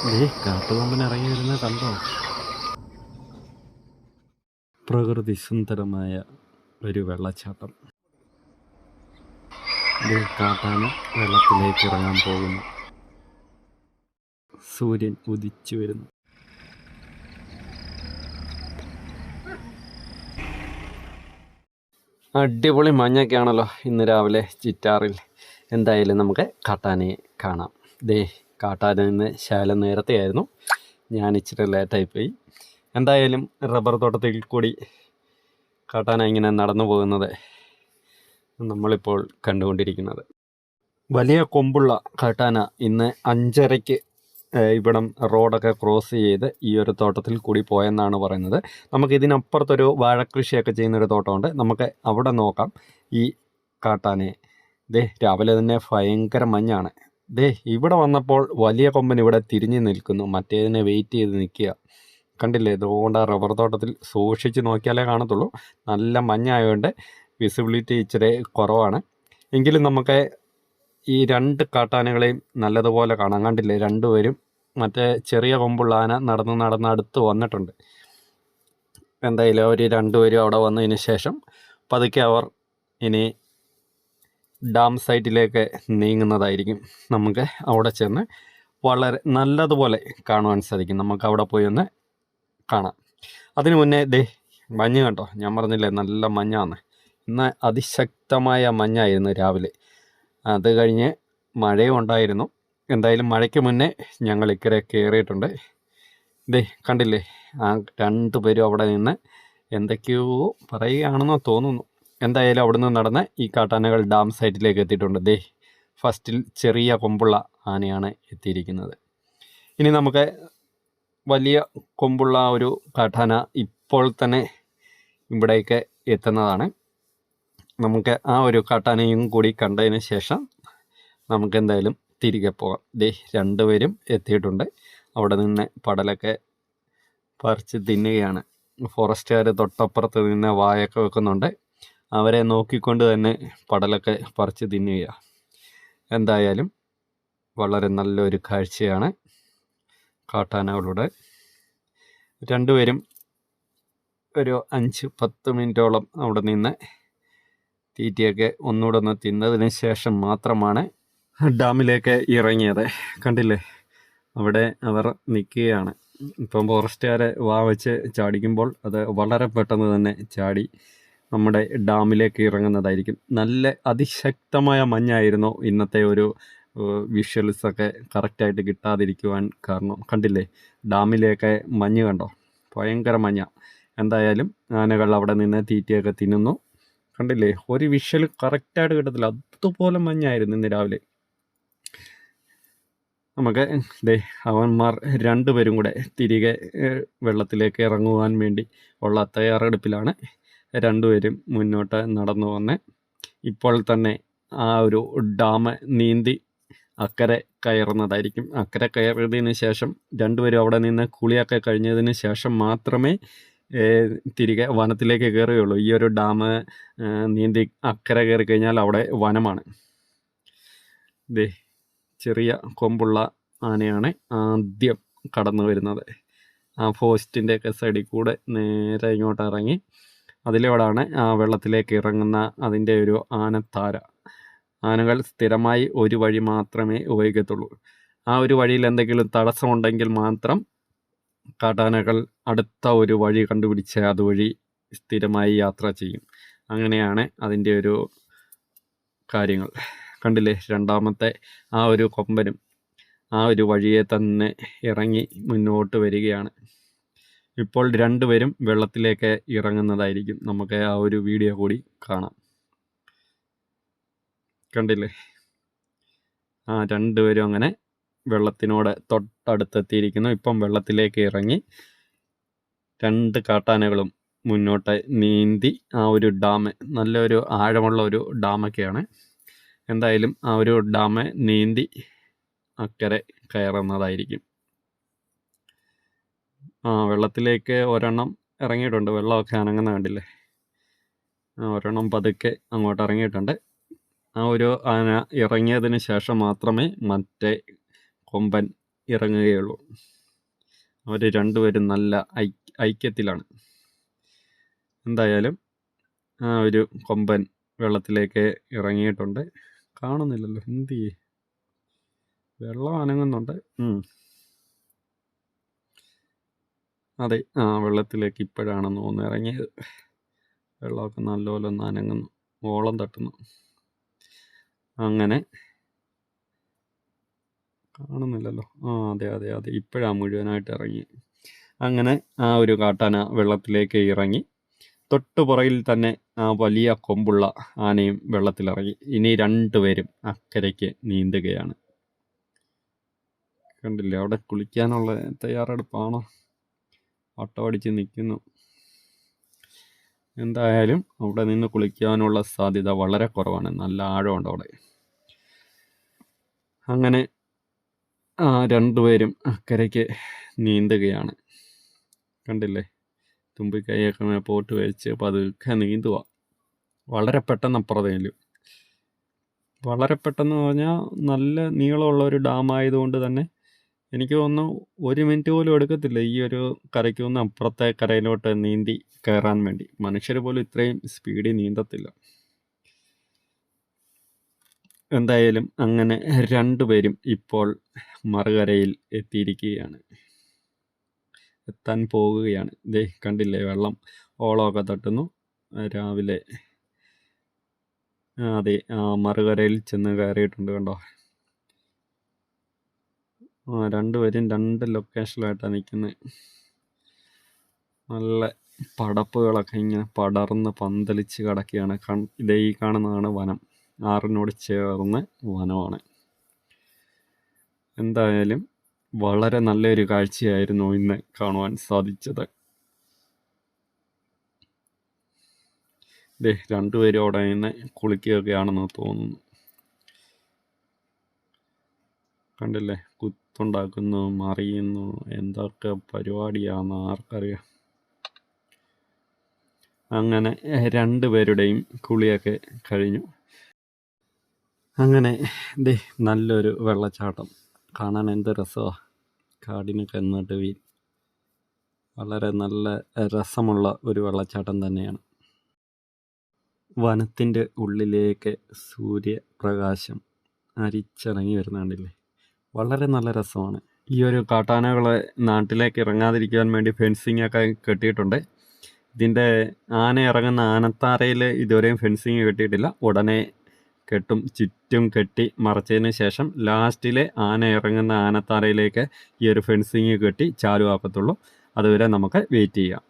കാട്ടുകൊമ്പൻ ഇറങ്ങി വരുന്ന കണ്ടോ? പ്രകൃതി സുന്ദരമായ ഒരു വെള്ളച്ചാട്ടം. കാട്ടാന വെള്ളത്തിലേക്ക് ഇറങ്ങാൻ പോകുന്നു. സൂര്യൻ ഉദിച്ചു വരുന്നു. അടിപൊളി മഞ്ഞൊക്കെ ആണല്ലോ ഇന്ന് രാവിലെ ചിറ്റാറിൽ. എന്തായാലും നമുക്ക് കാട്ടാനയെ കാണാം. ദേ കാട്ടാന നിന്ന് ശാല നേരത്തെയായിരുന്നു ഞാൻ ഇച്ചിരി ലേറ്റായി പോയി. എന്തായാലും റബ്ബർ തോട്ടത്തിൽ കൂടി കാട്ടാന ഇങ്ങനെ നടന്നു പോകുന്നത് നമ്മളിപ്പോൾ കണ്ടുകൊണ്ടിരിക്കുന്നത്. വലിയ കൊമ്പുള്ള കാട്ടാന ഇന്ന് അഞ്ചരയ്ക്ക് ഇവിടം റോഡൊക്കെ ക്രോസ് ചെയ്ത് ഈ ഒരു തോട്ടത്തിൽ കൂടി പോയെന്നാണ് പറയുന്നത്. നമുക്ക് ഇതിനപ്പുറത്തൊരു വാഴക്കൃഷിയൊക്കെ ചെയ്യുന്നൊരു തോട്ടമുണ്ട്. നമുക്ക് അവിടെ നോക്കാം. ഈ കാട്ടാനെ ദേ രാവിലെ തന്നെ ഭയങ്കര മഞ്ഞാണ്. ദേ ഇവിടെ വന്നപ്പോൾ വലിയ കൊമ്പൻ ഇവിടെ തിരിഞ്ഞു നിൽക്കുന്നു. മറ്റേതിനെ വെയിറ്റ് ചെയ്ത് നിൽക്കുക. കണ്ടില്ലേ? ഇതുകൊണ്ട് ആ റബ്ബർ തോട്ടത്തിൽ സൂക്ഷിച്ച് നോക്കിയാലേ കാണത്തുള്ളൂ. നല്ല മഞ്ഞായതുകൊണ്ട് വിസിബിലിറ്റി ഇച്ചിരി കുറവാണ്. എങ്കിലും നമുക്ക് ഈ രണ്ട് കാട്ടാനകളെയും നല്ലതുപോലെ കാണാം. കണ്ടില്ലേ? രണ്ടുപേരും മറ്റേ ചെറിയ കൊമ്പുള്ള ആന നടന്ന് നടന്ന് അടുത്ത് വന്നിട്ടുണ്ട്. എന്തായാലും അവർ രണ്ടുപേരും അവിടെ വന്നതിന് ശേഷം പതുക്കെ അവർ ഇനി ഡാം സൈറ്റിലേക്ക് നീങ്ങുന്നതായിരിക്കും നമുക്ക് അവിടെ ചെന്ന് വളരെ നല്ലതുപോലെ കാണുവാൻ സാധിക്കും. നമുക്ക് അവിടെ പോയി ഒന്ന് കാണാം. അതിനു മുന്നേ ദേ മഞ്ഞ് കണ്ടോ? ഞാൻ പറഞ്ഞില്ലേ നല്ല മഞ്ഞാണ് ഇന്ന് അതിശക്തമായ മഞ്ഞായിരുന്നു രാവിലെ. അത് കഴിഞ്ഞ് മഴയും ഉണ്ടായിരുന്നു. എന്തായാലും മഴയ്ക്ക് മുന്നേ ഞങ്ങൾ ഇക്കരെ കയറിയിട്ടുണ്ട്. ദേ കണ്ടില്ലേ? ആ രണ്ടു പേരും അവിടെ നിന്ന് എന്തൊക്കെയോ പറയുകയാണെന്നോ തോന്നുന്നു. എന്തായാലും അവിടുന്ന് നടന്ന് ഈ കാട്ടാനകൾ ഡാം സൈറ്റിലേക്ക് എത്തിയിട്ടുണ്ട്. ദേ ഫസ്റ്റിൽ ചെറിയ കൊമ്പുള്ള ആനയാണ് എത്തിയിരിക്കുന്നത്. ഇനി നമുക്ക് വലിയ കൊമ്പുള്ള ഒരു കാട്ടാന ഇപ്പോൾ തന്നെ ഇവിടേക്ക് എത്തുന്നതാണ്. നമുക്ക് ആ ഒരു കാട്ടാനയും കൂടി കണ്ടതിന് ശേഷം നമുക്ക് എന്തായാലും തിരികെ പോകാം. ദേ രണ്ടുപേരും എത്തിയിട്ടുണ്ട്. അവിടെ നിന്ന് പടലൊക്കെ പറിച്ച് തിന്നുകയാണ്. ഫോറസ്റ്റുകാർ തൊട്ടപ്പുറത്ത് നിന്ന് വായൊക്കെ വെക്കുന്നുണ്ട്. അവരെ നോക്കിക്കൊണ്ട് തന്നെ പടലൊക്കെ പറിച്ച് തിന്നുക എന്തായാലും വളരെ നല്ലൊരു കാഴ്ചയാണ് കാട്ടാനകളുടെ. രണ്ടുപേരും ഒരു അഞ്ച് പത്ത് മിനിറ്റോളം അവിടെ നിന്ന് തീറ്റയൊക്കെ ഒന്നുകൂടെ ഒന്ന് തിന്നതിന് ശേഷം മാത്രമാണ് ഡാമിലേക്ക് ഇറങ്ങിയത്. കണ്ടില്ലേ? അവിടെ അവർ നിൽക്കുകയാണ്. ഇപ്പം ഫോറസ്റ്റുകാരെ വാ വെച്ച് ചാടിക്കുമ്പോൾ അത് വളരെ പെട്ടെന്ന് തന്നെ ചാടി നമ്മുടെ ഡാമിലേക്ക് ഇറങ്ങുന്നതായിരിക്കും. നല്ല അതിശക്തമായ മഞ്ഞായിരുന്നു ഇന്നത്തെ ഒരു വിഷ്വൽസ് ഒക്കെ കറക്റ്റായിട്ട് കിട്ടാതിരിക്കുവാൻ കാരണം. കണ്ടില്ലേ? ഡാമിലേക്ക് മഞ്ഞ് കണ്ടോ? ഭയങ്കര മഞ്ഞ. എന്തായാലും ആനകൾ അവിടെ നിന്ന് തീറ്റയൊക്കെ തിന്നുന്നു. കണ്ടില്ലേ? ഒരു വിഷ്വൽ കറക്റ്റായിട്ട് കിട്ടത്തില്ല. അതുപോലെ മഞ്ഞായിരുന്നു ഇന്ന് രാവിലെ. നമുക്ക് ദേ അവന്മാർ രണ്ടുപേരും കൂടെ തിരികെ വെള്ളത്തിലേക്ക് ഇറങ്ങുവാൻ വേണ്ടി ഉള്ള തയ്യാറെടുപ്പിലാണ്. രണ്ടുപേരും മുന്നോട്ട് നടന്നു വന്ന് ഇപ്പോൾ തന്നെ ആ ഒരു ഡാം നീന്തി അക്കരെ കയറുന്നതായിരിക്കും. അക്കരെ കയറിയതിന് ശേഷം രണ്ടുപേരും അവിടെ നിന്ന് കുളിയൊക്കെ കഴിഞ്ഞതിന് ശേഷം മാത്രമേ തിരികെ വനത്തിലേക്ക് കയറുകയുള്ളൂ. ഈ ഒരു ഡാം നീന്തി അക്കരെ കയറി കഴിഞ്ഞാൽ അവിടെ വനമാണ്. ദേ ചെറിയ കൊമ്പുള്ള ആനയാണ് ആദ്യം കടന്നു വരുന്നത് ആ ഫോസ്റ്റിന്റെയൊക്കെ സൈഡിൽ കൂടെ നേരെ ഇങ്ങോട്ട് ഇറങ്ങി അതിലൂടെയാണ് വെള്ളത്തിലേക്ക് ഇറങ്ങുന്ന അതിന്റെ ഒരു ആനത്താര. ആനകൾ സ്ഥിരമായി ഒരു വഴി മാത്രമേ ഉപയോഗിക്കത്തുള്ളൂ. ആ ഒരു വഴിയിൽ എന്തെങ്കിലും തടസ്സമുണ്ടെങ്കിൽ മാത്രം കാട്ടാനകൾ അടുത്ത ഒരു വഴി കണ്ടുപിടിച്ച് അതുവഴി സ്ഥിരമായി യാത്ര ചെയ്യും. അങ്ങനെയാണ് അതിന്റെ ഒരു കാര്യങ്ങൾ. കണ്ടില്ലേ? രണ്ടാമത്തെ ആ ഒരു കൊമ്പനും ആ ഒരു വഴിയെ തന്നെ ഇറങ്ങി മുന്നോട്ട് വരികയാണ്. ഇപ്പോൾ രണ്ടുപേരും വെള്ളത്തിലേക്ക് ഇറങ്ങുന്നതായിരിക്കും. നമുക്ക് ആ ഒരു വീഡിയോ കൂടി കാണാം. കണ്ടില്ലേ? ആ രണ്ടുപേരും അങ്ങനെ വെള്ളത്തിനോട് തൊട്ടടുത്തെത്തിയിരിക്കുന്നു. ഇപ്പം വെള്ളത്തിലേക്ക് ഇറങ്ങി രണ്ട് കാട്ടാനകളും മുന്നോട്ട് നീന്തി ആ ഒരു ഡാം നല്ലൊരു ആഴമുള്ള ഒരു ഡാമൊക്കെയാണ്. എന്തായാലും ആ ഒരു ഡാം നീന്തി അക്കരെ കയറുന്നതായിരിക്കും. ആ വെള്ളത്തിലേക്ക് ഒരെണ്ണം ഇറങ്ങിയിട്ടുണ്ട്. വെള്ളമൊക്കെ അനങ്ങുന്ന കണ്ടില്ലേ? ഒരെണ്ണം പതുക്കെ അങ്ങോട്ട് ഇറങ്ങിയിട്ടുണ്ട്. ആ ഒരു ആന ഇറങ്ങിയതിന് ശേഷം മാത്രമേ മറ്റേ കൊമ്പൻ ഇറങ്ങുകയുള്ളൂ. അവർ രണ്ടുപേരും നല്ല ഐക്യത്തിലാണ്. എന്തായാലും ആ ഒരു കൊമ്പൻ വെള്ളത്തിലേക്ക് ഇറങ്ങിയിട്ടുണ്ട്. കാണുന്നില്ലല്ലോ എന്തി വെള്ളം അനങ്ങുന്നുണ്ട്. അതെ. ആ വെള്ളത്തിലേക്ക് ഇപ്പോഴാണെന്ന് തോന്നുന്നു ഇറങ്ങിയത്. വെള്ളമൊക്കെ നല്ലപോലെ ഒന്ന് അനങ്ങുന്നു. ഓളം തട്ടുന്നു. അങ്ങനെ. കാണുന്നില്ലല്ലോ. ആ അതെ അതെ അതെ. ഇപ്പോഴാണ് മുഴുവനായിട്ട് ഇറങ്ങി. അങ്ങനെ ആ ഒരു കാട്ടാന വെള്ളത്തിലേക്ക് ഇറങ്ങി. തൊട്ടു പുറകിൽ തന്നെ ആ വലിയ കൊമ്പുള്ള ആനയും വെള്ളത്തിലിറങ്ങി. ഇനി രണ്ടുപേരും അക്കരയ്ക്ക് നീന്തുകയാണ്. കണ്ടില്ലേ? അവിടെ കുളിക്കാനുള്ള തയ്യാറെടുപ്പാണോ? വട്ടമടിച്ച് നിൽക്കുന്നു. എന്തായാലും അവിടെ നിന്ന് കുളിക്കാനുള്ള സാധ്യത വളരെ കുറവാണ്. നല്ല ആഴമുണ്ട് അവിടെ. അങ്ങനെ രണ്ടുപേരും അക്കരയ്ക്ക് നീന്തുകയാണ്. കണ്ടില്ലേ? തുമ്പിക്കൈയൊക്കെ പോട്ട് വെച്ച് പതുക്കെ നീന്തുക. വളരെ പെട്ടെന്ന് അപ്പുറത്തേലും വളരെ പെട്ടെന്ന് പറഞ്ഞാൽ നല്ല നീളമുള്ള ഒരു ഡാം ആയതുകൊണ്ട് തന്നെ എനിക്ക് തോന്നുന്നു ഒരു മിനിറ്റ് പോലും എടുക്കത്തില്ല ഈ ഒരു കരയ്ക്ക് നിന്ന് അപ്പുറത്തെ കരയിലോട്ട് നീന്തി കയറാൻ വേണ്ടി. മനുഷ്യർ പോലും ഇത്രയും സ്പീഡിൽ നീന്തത്തില്ല. എന്തായാലും അങ്ങനെ രണ്ടുപേരും ഇപ്പോൾ മറുകരയിൽ എത്തിയിരിക്കുകയാണ്. എത്താൻ പോകുകയാണ്. ദേ കണ്ടില്ലേ വെള്ളം ഓളമൊക്കെ തട്ടുന്നു. രാവിലെ അതെ മറുകരയിൽ ചെന്ന് കയറിയിട്ടുണ്ട് കണ്ടോ? ആ രണ്ടുപേരും രണ്ട് ലൊക്കേഷനിലായിട്ടാണ് നിൽക്കുന്നത് നല്ല പടപ്പുകളൊക്കെ ഇങ്ങനെ പടർന്ന് പന്തലിച്ച് കിടക്കുകയാണ് കൺ ഇതേ ഈ കാണുന്നതാണ് വനം. ആറിനോട് ചേർന്ന് വനമാണ്. എന്തായാലും വളരെ നല്ലൊരു കാഴ്ചയായിരുന്നു ഇന്ന് കാണുവാൻ സാധിച്ചത്. ദേ രണ്ടുപേരും അവിടെ നിന്ന് കുളിക്കുകയൊക്കെയാണെന്ന് തോന്നുന്നു. കണ്ടില്ലേ? കുത്തുണ്ടാക്കുന്നു മറിയുന്നു എന്തൊക്കെ പരിപാടിയാണെന്ന് ആർക്കറിയാം. അങ്ങനെ രണ്ടുപേരുടെയും കുളിയൊക്കെ കഴിഞ്ഞു. അങ്ങനെ ദേ നല്ലൊരു വെള്ളച്ചാട്ടം. കാണാൻ എന്ത് രസമാണ് കാടിനൊക്കെ നടുവിൽ വളരെ നല്ല രസമുള്ള ഒരു വെള്ളച്ചാട്ടം തന്നെയാണ്. വനത്തിന്റെ ഉള്ളിലേക്ക് സൂര്യപ്രകാശം അരിച്ചിറങ്ങി വരുന്ന കണ്ടില്ലേ വളരെ നല്ല രസമാണ്. ഈ ഒരു കാട്ടാനകളെ നാട്ടിലേക്ക് ഇറങ്ങാതിരിക്കാൻ വേണ്ടി ഫെൻസിങ് ഒക്കെ കെട്ടിയിട്ടുണ്ട്. ഇതിന്റെ ആന ഇറങ്ങുന്ന ആനത്താറയിൽ ഇതുവരെയും ഫെൻസിങ് കെട്ടിയിട്ടില്ല. ഉടനെ കെട്ടും ചുറ്റും കെട്ടി മറച്ചതിന് ശേഷം ലാസ്റ്റിലെ ആന ഇറങ്ങുന്ന ആനത്താറയിലേക്ക് ഈ ഒരു ഫെൻസിങ് കെട്ടി ചാലുവാക്കത്തുള്ളൂ. അതുവരെ നമുക്ക് വെയിറ്റ് ചെയ്യാം.